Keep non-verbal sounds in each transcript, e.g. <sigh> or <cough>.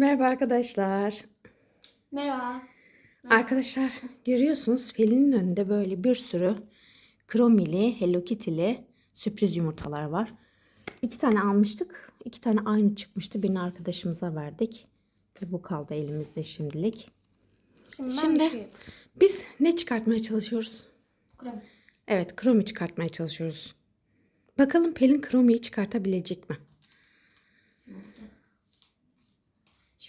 Merhaba arkadaşlar. Merhaba. Arkadaşlar görüyorsunuz Pelin'in önünde böyle bir sürü kromili, Hello Kitty'li sürpriz yumurtalar var. İki tane almıştık. İki tane aynı çıkmıştı. Birini arkadaşımıza verdik. Ve bu kaldı elimizde şimdilik. Şimdi, Şimdi şey biz ne çıkartmaya çalışıyoruz? Krem. Evet kromi çıkartmaya çalışıyoruz. Bakalım Pelin kromiyi çıkartabilecek mi?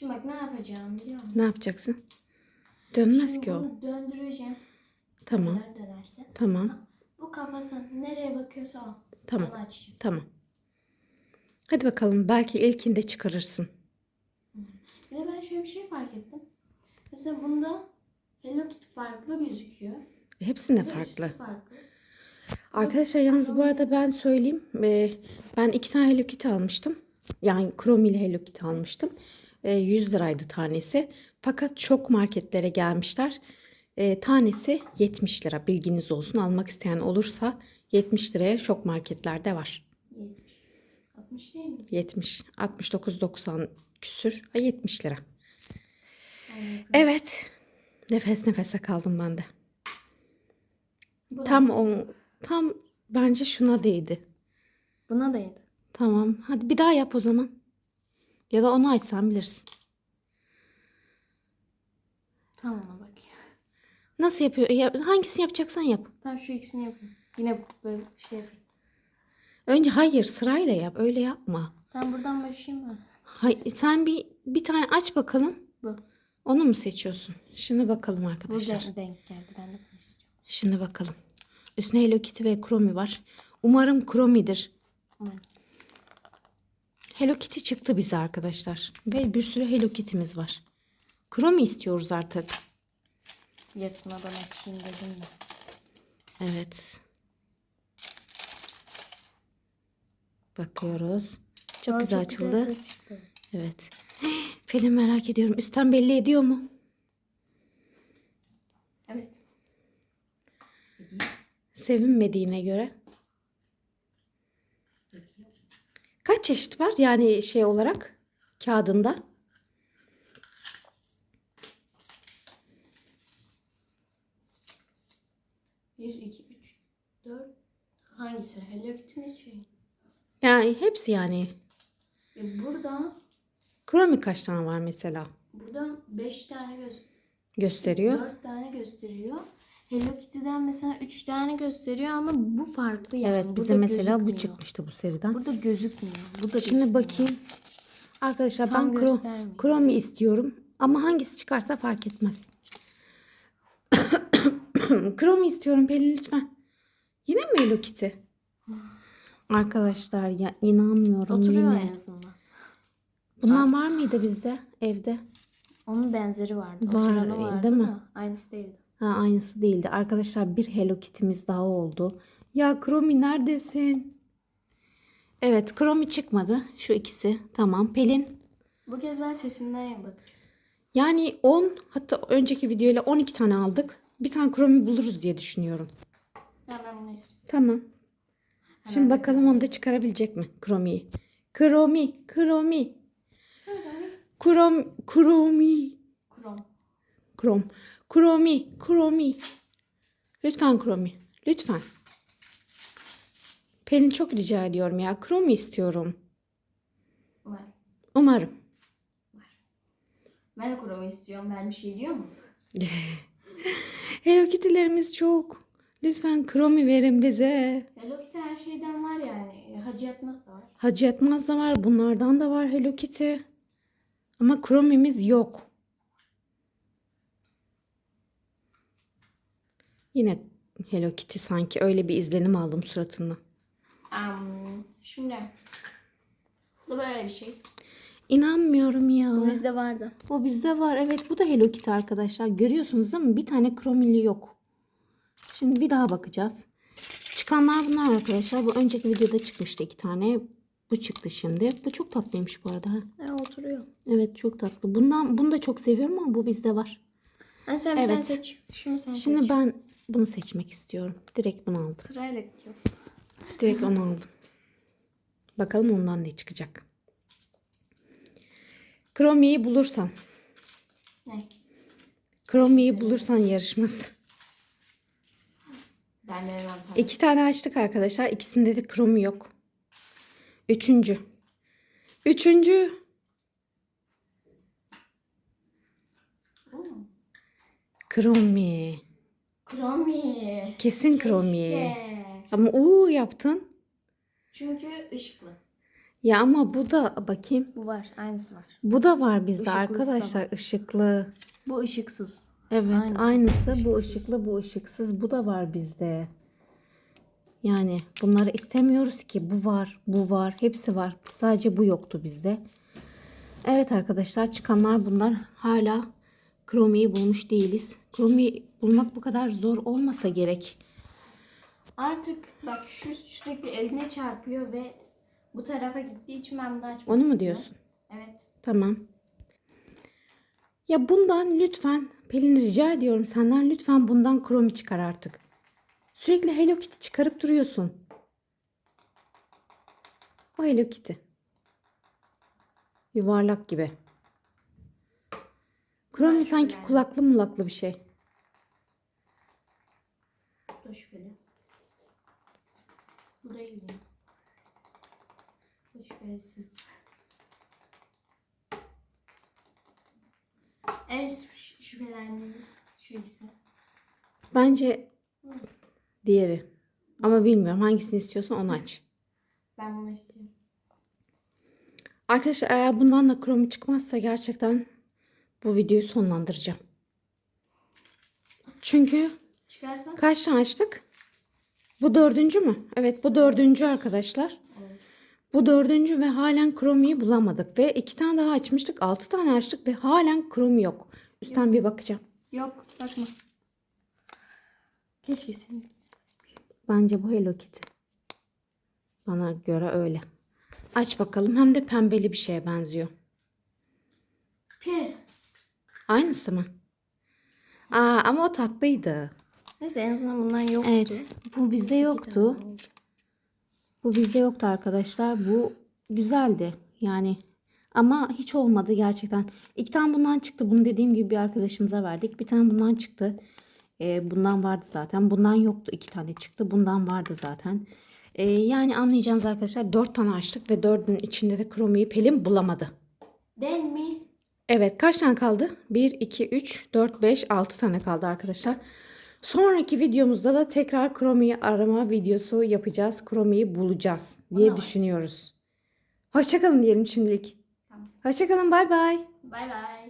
Şimdi bak ne yapacağım biliyor musun? Ne yapacaksın? Dönmez Şimdi ki o. bunu döndüreceğim. Tamam. Ne kadar dönerse. Tamam. Bu kafası nereye bakıyorsa o. Tamam. Onu açacağım. Tamam. Hadi bakalım belki ilkinde çıkarırsın. Bir de ben şöyle bir şey fark ettim. Mesela bunda Hello Kitty farklı gözüküyor. Hepsinde Bir de farklı. üstü farklı. Arkadaşlar yalnız bu arada ben söyleyeyim. Ee, ben iki tane Hello Kitty almıştım. Yani kromili Hello Kitty almıştım. Ee, 100 liraydı tanesi. Fakat çok marketlere gelmişler. Ee, tanesi 70 lira. Bilginiz olsun. Almak isteyen olursa 70 liraya şok marketlerde var. 70. 60 değil mi? 70. 69.90 küsür. Ay 70 lira. Aynen. Evet. Nefes nefese kaldım ben de. Bu Tam o tam bence şuna değdi. Buna da yedi. Tamam. Hadi bir daha yap o zaman. Ya da onu açsan bilirsin. Tamam ona bak. Nasıl yapıyor? Ya, hangisini yapacaksan yap. Tamam şu ikisini yapayım. Yine böyle şey yapayım. Önce hayır sırayla yap. Öyle yapma. Tamam buradan başlayayım mı? Hay, sen bir bir tane aç bakalım. Bu. Onu mu seçiyorsun? Şimdi bakalım Bu arkadaşlar. denk, denk geldi. Ben de istiyorum. Şimdi bakalım. Üstüne Hello Kitty ve Chromie var. Umarım Chromie'dir. Umarım. Hello Kitty çıktı bize arkadaşlar. Ve bir sürü Hello Kitty'miz var. Chromie istiyoruz artık. Yırtmadan açayım dedim de. Evet. Bakıyoruz. Çok Aa, güzel açıldı. ses çıktı. Evet. <gasps> Pelin merak ediyorum. Üstten belli ediyor mu? Evet. Sevinmediğine göre. Kaç çeşit var yani şey olarak kağıdında? Bir, iki, üç, dört. Hangisi? Hello Kitty mi şey? Yani hepsi yani. E burada, Chromie kaç tane var mesela? burada beş tane göster Gösteriyor. dört tane gösteriyor. Hello Kitty'den mesela üç tane gösteriyor ama bu farklı yani. Evet bize Burada mesela bu gözükmüyor. çıkmıştı bu seriden. Burada gözükmüyor. Bu da Şimdi gözükmüyor. bakayım. Arkadaşlar Tam ben kro- göstermiyor. İstiyorum. Ama hangisi çıkarsa fark etmez. <coughs> Chromie istiyorum Pelin lütfen. Yine mi Hello Kitty? Arkadaşlar ya inanmıyorum Oturuyor yine. en azından. Bundan var mıydı bizde evde? Onun benzeri vardı. Var, Oturanı vardı değil mi? da Aynısı değildi. Ha, aynısı değildi. Arkadaşlar bir Hello Kitty'miz daha oldu. Ya Chromie neredesin? Evet Chromie çıkmadı. Şu ikisi. Tamam. Pelin. Bu kez ben sesinden bak. Yani 10 hatta önceki videoyla 12 tane aldık. Bir tane Chromie buluruz diye düşünüyorum. Ya ben bunu istiyorum. Tamam. Şimdi bakalım onu da çıkarabilecek mi Chromie'yi? Chromie, Chromie. Chrome, Chromie. Krom. Chrome. Chromie, Chromie. Lütfen Chromie. Lütfen. Pelin çok rica ediyorum ya. Chromie istiyorum. Var. Umarım. Ben de krom istiyorum. Ben bir şey diyor mu? <laughs> Hello Kitty'lerimiz çok. Lütfen Chromie verin bize. Hello Kitty her şeyden var yani. Hacı yatmaz da var. Hacı Yatmaz da var. Bunlardan da var Hello Kitty. Ama Chromie'miz yok. Yine Hello Kitty sanki. Öyle bir izlenim aldım suratından. Um, şimdi. Bu böyle bir şey. İnanmıyorum ya. Bu bizde vardı. Bu bizde var. Evet bu da Hello Kitty arkadaşlar. Görüyorsunuz değil mi? Bir tane kromili yok. Şimdi bir daha bakacağız. Çıkanlar bunlar arkadaşlar. Bu önceki videoda çıkmıştı iki tane. Bu çıktı şimdi. Bu çok tatlıymış bu arada. ha. Ha, oturuyor. Evet çok tatlı. Bundan bunu da çok seviyorum ama bu bizde var. Ha, sen bir Evet. seç. Şimdi sen Şimdi seç. ben bunu seçmek istiyorum. Direkt bunu aldım. Sırayla gidiyoruz. Direkt onu aldım. Bakalım ondan ne çıkacak. Chrome'yi bulursan. Ne? Chrome'yi bulursan yarışması. Ben de hemen tamam. İki tane açtık arkadaşlar. İkisinde de Chrome yok. Üçüncü. Üçüncü. Chrome. Kromi. Kesin Chrome. Keşke. Ama uuu yaptın. Çünkü ışıklı. Ya ama bu da bakayım. Bu var. Aynısı var. Bu da var bizde Işıklısı da arkadaşlar. ışıklı. Bu ışıksız. Evet Aynısı. aynısı. Bu ışıklı bu ışıksız. Bu da var bizde. Yani bunları istemiyoruz ki. Bu var, bu var, hepsi var. Sadece bu yoktu bizde. Evet arkadaşlar çıkanlar bunlar. Hala Chrome'yi bulmuş değiliz. Chrome'yi bulmak bu kadar zor olmasa gerek. Artık bak şu sürekli eline çarpıyor ve bu tarafa gittiği için ben bunu açmak Onu mu diyorsun? Evet. Tamam. Ya bundan lütfen Pelin rica ediyorum senden lütfen bundan Chrome çıkar artık. Sürekli Hello Kitty çıkarıp duruyorsun. O Hello Kitty. Yuvarlak gibi. Ben sanki kulaklı mulaklı bir şey. Bu da şüpheli. Bu da iyi. Bu şüphesiz. En şü- şüphelendiğimiz şu ikisi. Bence diğeri. Ama bilmiyorum hangisini istiyorsan onu aç. Ben bunu istiyorum. Arkadaşlar eğer bundan da Chrome çıkmazsa gerçekten bu videoyu sonlandıracağım. Çünkü Çıkarsan kaç tane açtık? Bu dördüncü mü? Evet bu dördüncü arkadaşlar. Bu dördüncü ve halen Chrome'yi bulamadık. Ve iki tane daha açmıştık. Altı tane açtık ve halen Chrome yok. Üstten bir bakacağım. yok bakma. Keşke senin. Bence bu Hello Kitty. Bana göre öyle. Aç bakalım. Hem de pembeli bir şeye benziyor. Pi. Aynısı mı? Aa ama o tatlıydı. Neyse en azından bundan yoktu. Evet. Bu bizde yoktu. Bu bizde yoktu arkadaşlar. Bu güzeldi. Yani ama hiç olmadı gerçekten. İki tane bundan çıktı. Bunu dediğim gibi bir arkadaşımıza verdik. Bir tane bundan çıktı. Ee, bundan vardı zaten. Bundan yoktu. iki tane çıktı. Bundan vardı zaten. Ee, yani anlayacağınız arkadaşlar dört tane açtık ve dördünün içinde de Chrome'yi Pelin bulamadı. Değil mi? Evet kaç tane kaldı? 1, 2, 3, 4, 5, 6 tane kaldı arkadaşlar. Sonraki videomuzda da tekrar Chrome'yi arama videosu yapacağız. Chrome'yi bulacağız diye var. düşünüyoruz. Hoşçakalın diyelim şimdilik. Tamam. Hoşçakalın bay bay. Bay bay.